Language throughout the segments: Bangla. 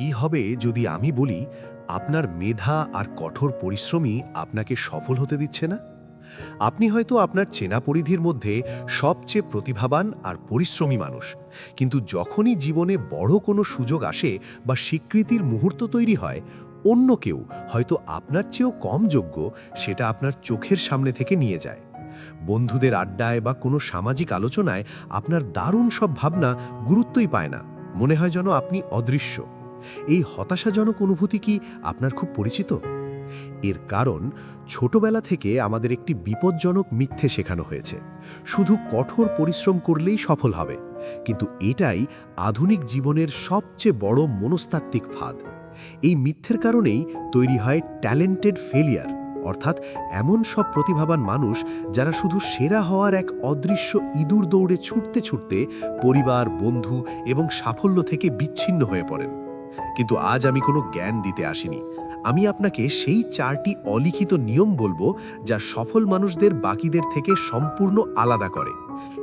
কি হবে যদি আমি বলি, আপনার মেধা আর কঠোর পরিশ্রমই আপনাকে সফল হতে দিচ্ছে না? আপনি হয়তো আপনার চেনা পরিধির মধ্যে সবচেয়ে প্রতিভাবান আর পরিশ্রমী মানুষ, কিন্তু যখনই জীবনে বড় কোনো সুযোগ আসে বা স্বীকৃতির মুহূর্ত তৈরি হয়, অন্য কেউ হয়তো আপনার চেয়েও কম যোগ্য সেটা আপনার চোখের সামনে থেকে নিয়ে যায়। বন্ধুদের আড্ডায় বা কোনো সামাজিক আলোচনায় আপনার দারুণ সব ভাবনা গুরুত্বই পায় না। মনে হয় যেন আপনি অদৃশ্য। এই হতাশাজনক অনুভূতি কি আপনার খুব পরিচিত? এর কারণ, ছোটবেলা থেকে আমাদের একটি বিপজ্জনক মিথ্যে শেখানো হয়েছে। শুধু কঠোর পরিশ্রম করলেই সফল হবে, কিন্তু এটাই আধুনিক জীবনের সবচেয়ে বড় মনস্তাত্ত্বিক ফাঁদ। এই মিথ্যের কারণেই তৈরি হয় ট্যালেন্টেড ফেলিয়ার, অর্থাৎ এমন সব প্রতিভাবান মানুষ যারা শুধু সেরা হওয়ার এক অদৃশ্য ইঁদুর দৌড়ে ছুটতে ছুটতে পরিবার, বন্ধু এবং সাফল্য থেকে বিচ্ছিন্ন হয়ে পড়েন। কিন্তু আজ আমি কোনো জ্ঞান দিতে আসিনি। আমি আপনাকে সেই চারটি অলিখিত নিয়ম বলব যা সফল মানুষদের বাকিদের থেকে সম্পূর্ণ আলাদা করে।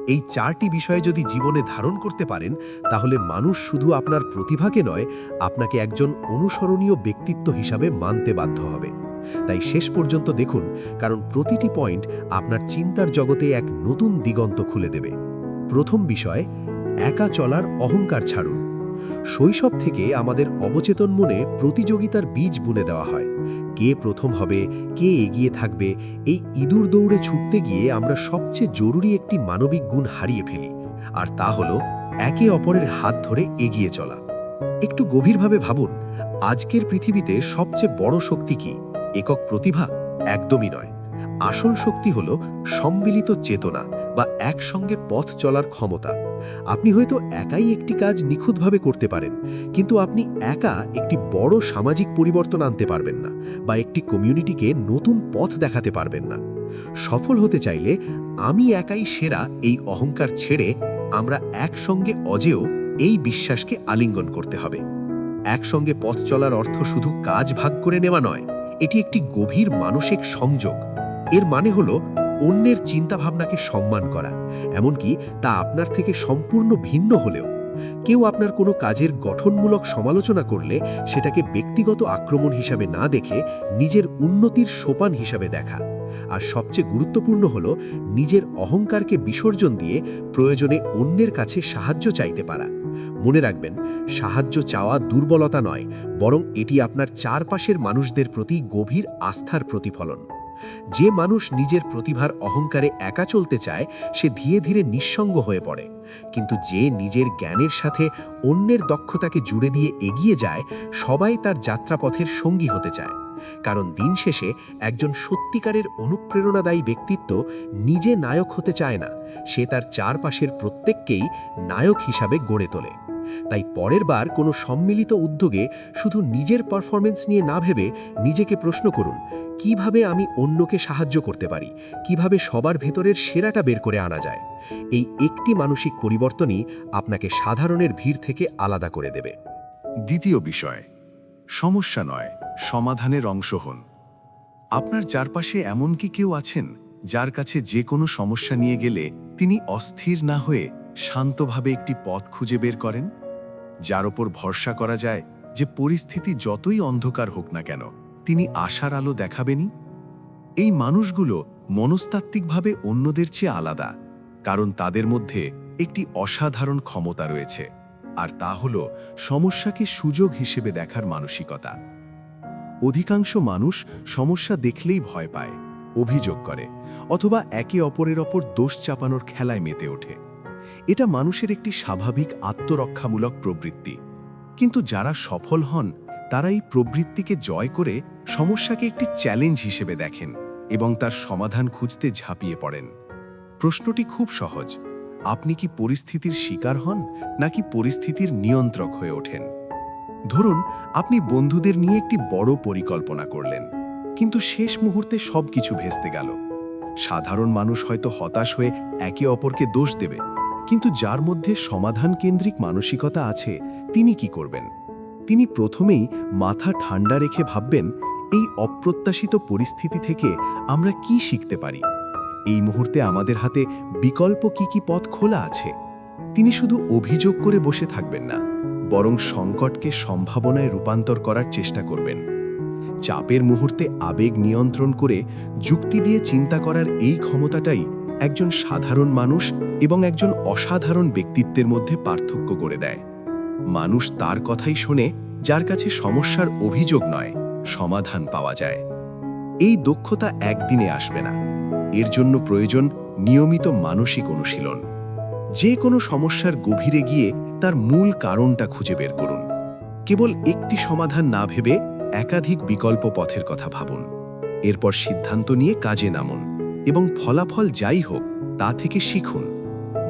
এই চারটি বিষয়ে যদি জীবনে ধারণ করতে পারেন, তাহলে মানুষ শুধু আপনার প্রতিভাকে নয়, আপনাকে একজন অনুসরণীয় ব্যক্তিত্ব হিসাবে মানতে বাধ্য হবে। তাই শেষ পর্যন্ত দেখুন, কারণ প্রতিটি পয়েন্ট আপনার চিন্তার জগতে এক নতুন দিগন্ত খুলে দেবে। প্রথম বিষয়, একা চলার অহংকার ছাড়ুন। শৈশব থেকে আমাদের অবচেতন মনে প্রতিযোগিতার বীজ বুনে দেওয়া হয়। কে প্রথম হবে, কে এগিয়ে থাকবে, এই ইঁদুর দৌড়ে ছুটতে গিয়ে আমরা সবচেয়ে জরুরি একটি মানবিক গুণ হারিয়ে ফেলি, আর তা হলো একে অপরের হাত ধরে এগিয়ে চলা। একটু গভীরভাবে ভাবুন, আজকের পৃথিবীতে সবচেয়ে বড় শক্তি কি? একক প্রতিভা? একদমই নয়। আসল শক্তি হল সম্মিলিত চেতনা বা একসঙ্গে পথ চলার ক্ষমতা। আপনি হয়তো একাই একটি কাজ নিখুঁতভাবে করতে পারেন, কিন্তু আপনি একা একটি বড় সামাজিক পরিবর্তন আনতে পারবেন না বা একটি কমিউনিটিকে নতুন পথ দেখাতে পারবেন না। সফল হতে চাইলে আমি একাই সেরা এই অহংকার ছেড়ে আমরা একসঙ্গে অজেয় এই বিশ্বাসকে আলিঙ্গন করতে হবে। একসঙ্গে পথ চলার অর্থ শুধু কাজ ভাগ করে নেওয়া নয়, এটি একটি গভীর মানসিক সংযোগ। এর মানে হলো অন্যের চিন্তাভাবনাকে সম্মান করা, এমনকি তা আপনার থেকে সম্পূর্ণ ভিন্ন হলেও। কেউ আপনার কোনো কাজের গঠনমূলক সমালোচনা করলে সেটাকে ব্যক্তিগত আক্রমণ হিসাবে না দেখে নিজের উন্নতির সোপান হিসাবে দেখা। আর সবচেয়ে গুরুত্বপূর্ণ হল নিজের অহংকারকে বিসর্জন দিয়ে প্রয়োজনে অন্যের কাছে সাহায্য চাইতে পারা। মনে রাখবেন, সাহায্য চাওয়া দুর্বলতা নয়, বরং এটি আপনার চারপাশের মানুষদের প্রতি গভীর আস্থার প্রতিফলন। যে মানুষ নিজের প্রতিভার অহংকারে একা চলতে চায়, সে ধীরে ধীরে নিঃসঙ্গ হয়ে পড়ে। কিন্তু যে নিজের জ্ঞানের সাথে অন্যের দক্ষতাকে জুড়ে দিয়ে এগিয়ে যায়, সবাই তার যাত্রাপথের সঙ্গী হতে চায়। কারণ দিন শেষে একজন সত্যিকারের অনুপ্রেরণাদায়ী ব্যক্তিত্ব নিজে নায়ক হতে চায় না, সে তার চারপাশের প্রত্যেককেই নায়ক হিসাবে গড়ে তোলে। তাই পরের বার কোনো সম্মিলিত উদ্যোগে শুধু নিজের পারফরমেন্স নিয়ে না ভেবে নিজেকে প্রশ্ন করুন কীভাবে আমি অন্যকে সাহায্য করতে পারি? কীভাবে সবার ভেতরের সেরাটা বের করে আনা যায়? এই একটি মানসিক পরিবর্তনই আপনাকে সাধারণের ভিড় থেকে আলাদা করে দেবে। দ্বিতীয় বিষয়, সমস্যা নয়, সমাধানের অংশ হন। আপনার চারপাশে এমন কি কেউ আছেন যার কাছে যে কোনো সমস্যা নিয়ে গেলে তিনি অস্থির না হয়ে শান্তভাবে একটি পথ খুঁজে বের করেন? যার ওপর ভরসা করা যায় যে পরিস্থিতি যতই অন্ধকার হোক না কেন তিনি আশার আলো দেখাবেনই? এই মানুষগুলো মনস্তাত্ত্বিকভাবে অন্যদের চেয়ে আলাদা, কারণ তাদের মধ্যে একটি অসাধারণ ক্ষমতা রয়েছে, আর তা হল সমস্যাকে সুযোগ হিসেবে দেখার মানসিকতা। অধিকাংশ মানুষ সমস্যা দেখলেই ভয় পায়, অভিযোগ করে, অথবা একে অপরের ওপর দোষ চাপানোর খেলায় মেতে ওঠে। এটা মানুষের একটি স্বাভাবিক আত্মরক্ষামূলক প্রবৃত্তি। কিন্তু যারা সফল হন তারা এই প্রবৃত্তিকে জয় করে সমস্যাকে একটি চ্যালেঞ্জ হিসেবে দেখেন এবং তার সমাধান খুঁজতে ঝাঁপিয়ে পড়েন। প্রশ্নটি খুব সহজ। আপনি কি পরিস্থিতির শিকার হন নাকি পরিস্থিতির নিয়ন্ত্রক হয়ে ওঠেন? ধরুন, আপনি বন্ধুদের নিয়ে একটি বড় পরিকল্পনা করলেন, কিন্তু শেষ মুহূর্তে সবকিছু ভেস্তে গেল। সাধারণ মানুষ হয়তো হতাশ হয়ে একে অপরকে দোষ দেবে, কিন্তু যার মধ্যে সমাধান কেন্দ্রিক মানসিকতা আছে, তিনি কি করবেন? তিনি প্রথমেই মাথা ঠান্ডা রেখে ভাববেন, এই অপ্রত্যাশিত পরিস্থিতি থেকে আমরা কি শিখতে পারি? এই মুহূর্তে আমাদের হাতে বিকল্প কি কি পথ খোলা আছে? তিনি শুধু অভিযোগ করে বসে থাকবেন না, বরং সংকটকে সম্ভাবনায় রূপান্তর করার চেষ্টা করবেন। চাপের মুহূর্তে আবেগ নিয়ন্ত্রণ করে যুক্তি দিয়ে চিন্তা করার এই ক্ষমতাটাই একজন সাধারণ মানুষ এবং একজন অসাধারণ ব্যক্তিত্বের মধ্যে পার্থক্য করে দেয়। মানুষ তার কথাই শোনে, যার কাছে সমস্যার অভিযোগ নয়, সমাধান পাওয়া যায়। এই দক্ষতা একদিনে আসবে না। এর জন্য প্রয়োজন নিয়মিত মানসিক অনুশীলন। যে কোনো সমস্যার গভীরে গিয়ে তার মূল কারণটা খুঁজে বের করুন। কেবল একটি সমাধান না ভেবে একাধিক বিকল্প পথের কথা ভাবুন। এরপর সিদ্ধান্ত নিয়ে কাজে নামুন এবং ফলাফল যাই হোক, তা থেকে শিখুন।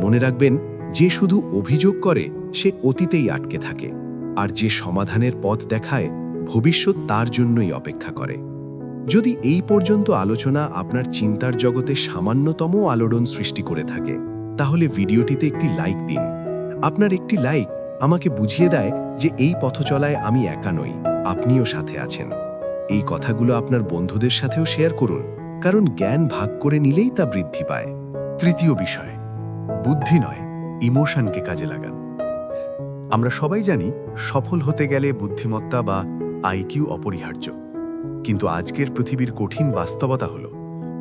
মনে রাখবেন, যে শুধু অভিযোগ করে সে অতীতেই আটকে থাকে, আর যে সমাধানের পথ দেখায়, ভবিষ্যৎ তার জন্যই অপেক্ষা করে। যদি এই পর্যন্ত আলোচনা আপনার চিন্তার জগতে সামান্যতম আলোড়ন সৃষ্টি করে থাকে, তাহলে ভিডিওটিতে একটি লাইক দিন। আপনার একটি লাইক আমাকে বুঝিয়ে দেয় যে এই পথচলায় আমি একা নই, আপনিও সাথে আছেন। এই কথাগুলো আপনার বন্ধুদের সাথেও শেয়ার করুন, কারণ জ্ঞান ভাগ করে নিলেই তা বৃদ্ধি পায়। তৃতীয় বিষয়, বুদ্ধি নয়, ইমোশনকে কাজে লাগান। আমরা সবাই জানি সফল হতে গেলে বুদ্ধিমত্তা বা আইকিউ অপরিহার্য। কিন্তু আজকের পৃথিবীর কঠিন বাস্তবতা হল,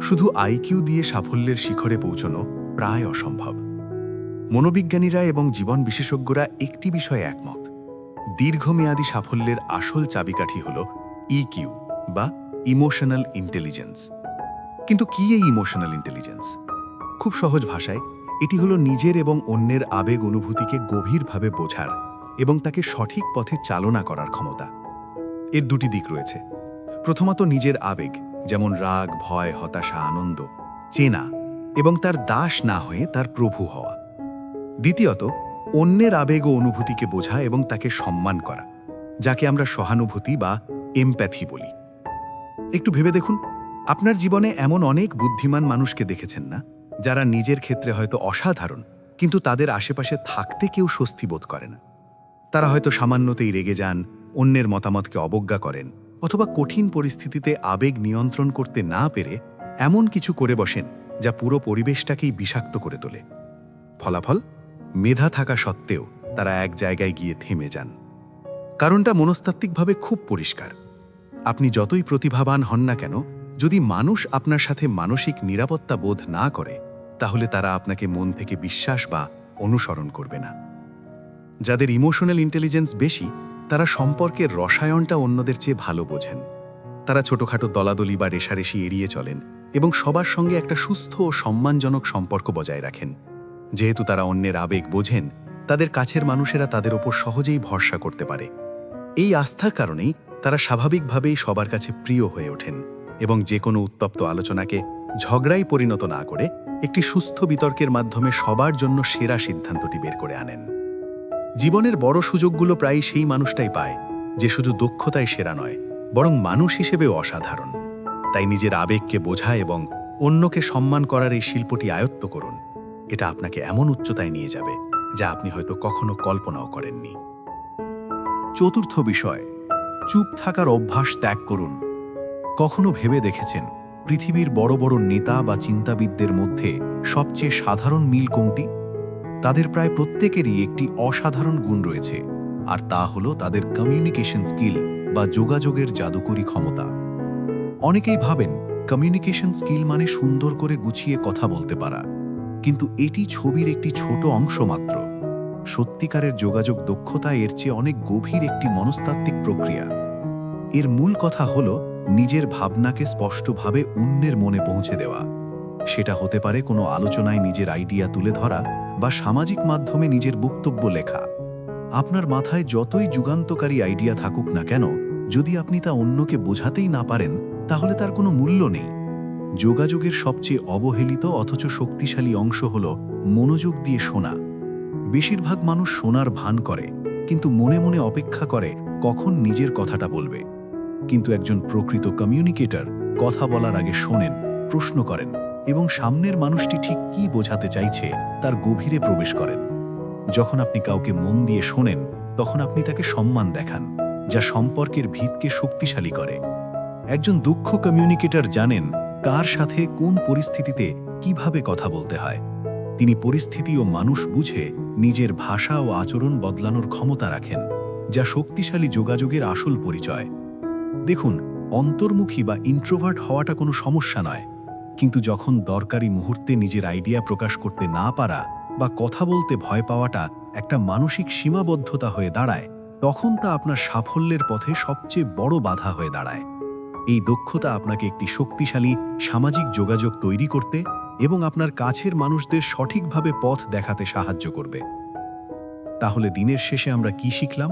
শুধু আইকিউ দিয়ে সাফল্যের শিখরে পৌঁছনো প্রায় অসম্ভব। মনোবিজ্ঞানীরা এবং জীবন বিশেষজ্ঞরা একটি বিষয়ে একমত, দীর্ঘমেয়াদী সাফল্যের আসল চাবিকাঠি হল ইকিউ বা ইমোশনাল ইন্টেলিজেন্স। কিন্তু কি এই ইমোশনাল ইন্টেলিজেন্স? খুব সহজ ভাষায় এটি হলো নিজের এবং অন্যের আবেগ অনুভূতিকে গভীরভাবে বোঝার এবং তাকে সঠিক পথে চালনা করার ক্ষমতা। এর দুটি দিক রয়েছে। প্রথমত নিজের আবেগ, যেমন রাগ, ভয়, হতাশা, আনন্দ, চেনা এবং তার দাস না হয়ে তার প্রভু হওয়া। দ্বিতীয়ত, অন্যের আবেগ ও অনুভূতিকে বোঝা এবং তাকে সম্মান করা, যাকে আমরা সহানুভূতি বা এমপ্যাথি বলি। একটু ভেবে দেখুন, আপনার জীবনে এমন অনেক বুদ্ধিমান মানুষকে দেখেছেন না? যারা নিজের ক্ষেত্রে হয়তো অসাধারণ, কিন্তু তাদের আশেপাশে থাকতে কেউ স্বস্তি বোধ করে না। তারা হয়তো সামান্যতেই রেগে যান, অন্যের মতামতকে অবজ্ঞা করেন, অথবা কঠিন পরিস্থিতিতে আবেগ নিয়ন্ত্রণ করতে না পেরে এমন কিছু করে বসেন যা পুরো পরিবেশটাকেই বিষাক্ত করে তোলে। ফলাফল? মেধা থাকা সত্ত্বেও তারা এক জায়গায় গিয়ে থেমে যান। কারণটা মনস্তাত্ত্বিকভাবে খুব পরিষ্কার। আপনি যতই প্রতিভাবান হন না কেন, যদি মানুষ আপনার সাথে মানসিক নিরাপত্তা বোধ না করে তাহলে তারা আপনাকে মন থেকে বিশ্বাস বা অনুসরণ করবে না। যাদের ইমোশনাল ইন্টেলিজেন্স বেশি, তারা সম্পর্কের রসায়নটা অন্যদের চেয়ে ভালো বোঝেন। তারা ছোটখাটো দলাদলি বা রেশারেশি এড়িয়ে চলেন এবং সবার সঙ্গে একটা সুস্থ ও সম্মানজনক সম্পর্ক বজায় রাখেন। যেহেতু তারা অন্যের আবেগ বোঝেন, তাদের কাছের মানুষেরা তাদের ওপর সহজেই ভরসা করতে পারে। এই আস্থার কারণেই তারা স্বাভাবিকভাবেই সবার কাছে প্রিয় হয়ে ওঠেন এবং যে কোনো উত্তপ্ত আলোচনাকে ঝগড়ায় পরিণত না করে একটি সুস্থ বিতর্কের মাধ্যমে সবার জন্য সেরা সিদ্ধান্তটি বের করে আনেন। জীবনের বড় সুযোগগুলো প্রায় সেই মানুষটাই পায়, যে শুধু দক্ষতায় সেরা নয়, বরং মানুষ হিসেবেও অসাধারণ। তাই নিজের আবেগকে বোঝা এবং অন্যকে সম্মান করার এই শিল্পটি আয়ত্ত করুন। এটা আপনাকে এমন উচ্চতায় নিয়ে যাবে, যা আপনি হয়তো কখনো কল্পনাও করেননি। চতুর্থ বিষয়, চুপ থাকার অভ্যাস ত্যাগ করুন। কখনো ভেবে দেখেছেন? পৃথিবীর বড় বড় নেতা বা চিন্তাবিদদের মধ্যে সবচেয়ে সাধারণ মিল কোনটি? তাদের প্রায় প্রত্যেকেরই একটি অসাধারণ গুণ রয়েছে, আর তা হলো তাদের কমিউনিকেশন স্কিল বা যোগাযোগের জাদুকরী ক্ষমতা। অনেকেই ভাবেন কমিউনিকেশন স্কিল মানে সুন্দর করে গুছিয়ে কথা বলতে পারা, কিন্তু এটি ছবির একটি ছোট অংশ মাত্র। সত্যিকারের যোগাযোগ দক্ষতা এর চেয়ে অনেক গভীর একটি মনস্তাত্ত্বিক প্রক্রিয়া। এর মূল কথা হল নিজের ভাবনাকে স্পষ্টভাবে অন্যের মনে পৌঁছে দেওয়া। সেটা হতে পারে কোনো আলোচনায় নিজের আইডিয়া তুলে ধরা বা সামাজিক মাধ্যমে নিজের বক্তব্য লেখা। আপনার মাথায় যতই যুগান্তকারী আইডিয়া থাকুক না কেন, যদি আপনি তা অন্যকে বোঝাতেই না পারেন, তাহলে তার কোনো মূল্য নেই। যোগাযোগের সবচেয়ে অবহেলিত অথচ শক্তিশালী অংশ হল মনোযোগ দিয়ে শোনা। বেশিরভাগ মানুষ শোনার ভান করে, কিন্তু মনে মনে অপেক্ষা করে কখন নিজের কথাটা বলবে। কিন্তু একজন প্রকৃত কমিউনিকেটর কথা বলার আগে শোনেন, প্রশ্ন করেন এবং সামনের মানুষটি ঠিক কি বোঝাতে চাইছে তার গভীরে প্রবেশ করেন। যখন আপনি কাউকে মন দিয়ে শোনেন, তখন আপনি তাকে সম্মান দেখান, যা সম্পর্কের ভিতকে শক্তিশালী করে। একজন দুঃখ কমিউনিকেটর জানেন কার সাথে কোন পরিস্থিতিতে কীভাবে কথা বলতে হয়। তিনি পরিস্থিতি ও মানুষ বুঝে নিজের ভাষা ও আচরণ বদলানোর ক্ষমতা রাখেন, যা শক্তিশালী যোগাযোগের আসল পরিচয়। দেখুন, অন্তর্মুখী বা ইন্ট্রোভার্ট হওয়াটা কোনো সমস্যা নয়। কিন্তু যখন দরকারি মুহূর্তে নিজের আইডিয়া প্রকাশ করতে না পারা বা কথা বলতে ভয় পাওয়াটা একটা মানসিক সীমাবদ্ধতা হয়ে দাঁড়ায়, তখন তা আপনার সাফল্যের পথে সবচেয়ে বড় বাধা হয়ে দাঁড়ায়। এই দক্ষতা আপনাকে একটি শক্তিশালী সামাজিক যোগাযোগ তৈরি করতে এবং আপনার কাছের মানুষদের সঠিকভাবে পথ দেখাতে সাহায্য করবে। তাহলে দিনের শেষে আমরা কি শিখলাম?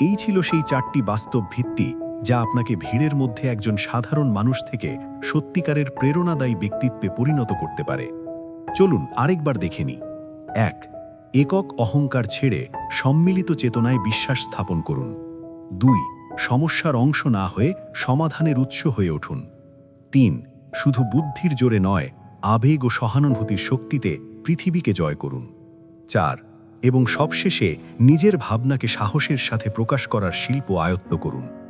এই ছিল সেই চারটি বাস্তব ভিত্তি যা আপনাকে ভিড়ের মধ্যে একজন সাধারণ মানুষ থেকে সত্যিকারের প্রেরণাদায়ী ব্যক্তিত্বে পরিণত করতে পারে। চলুন আরেকবার দেখে নিই। এক, একক অহংকার ছেড়ে সম্মিলিত চেতনায় বিশ্বাস স্থাপন করুন। দুই, সমস্যার অংশ না হয়ে সমাধানের উৎস হয়ে উঠুন। তিন, শুধু বুদ্ধির জোরে নয়, আবেগ ও সহানুভূতির শক্তিতে পৃথিবীকে জয় করুন। চার, এবং সবশেষে নিজের ভাবনাকে সাহসের সাথে প্রকাশ করার শিল্প আয়ত্ত করুন।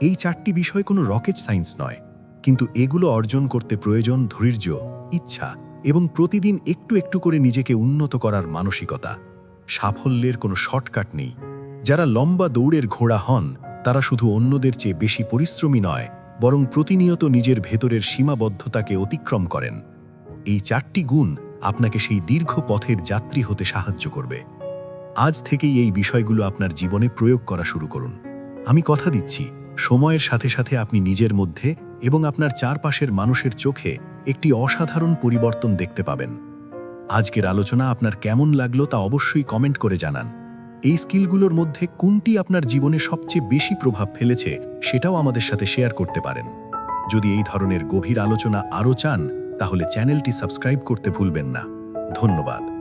এই চারটি বিষয় কোনো রকেট সায়েন্স নয়, কিন্তু এগুলো অর্জন করতে প্রয়োজন ধৈর্য, ইচ্ছা এবং প্রতিদিন একটু একটু করে নিজেকে উন্নত করার মানসিকতা। সাফল্যের কোনো শর্টকাট নেই। যারা লম্বা দৌড়ের ঘোড়া হন, তারা শুধু অন্যদের চেয়ে বেশি পরিশ্রমী নয়, বরং প্রতিনিয়ত নিজের ভেতরের সীমাবদ্ধতাকে অতিক্রম করেন। এই চারটি গুণ আপনাকে সেই দীর্ঘ পথের যাত্রী হতে সাহায্য করবে। আজ থেকেই এই বিষয়গুলো আপনার জীবনে প্রয়োগ করা শুরু করুন। আমি কথা দিচ্ছি। সময়ের সাথে সাথে আপনি নিজের মধ্যে এবং আপনার চারপাশের মানুষের চোখে একটি অসাধারণ পরিবর্তন দেখতে পাবেন। আজকের আলোচনা আপনার কেমন লাগল তা অবশ্যই কমেন্ট করে জানান। এই স্কিলগুলোর মধ্যে কোনটি আপনার জীবনে সবচেয়ে বেশি প্রভাব ফেলেছে সেটাও আমাদের সাথে শেয়ার করতে পারেন। যদি এই ধরনের গভীর আলোচনা আরও চান, তাহলে চ্যানেলটি সাবস্ক্রাইব করতে ভুলবেন না। ধন্যবাদ।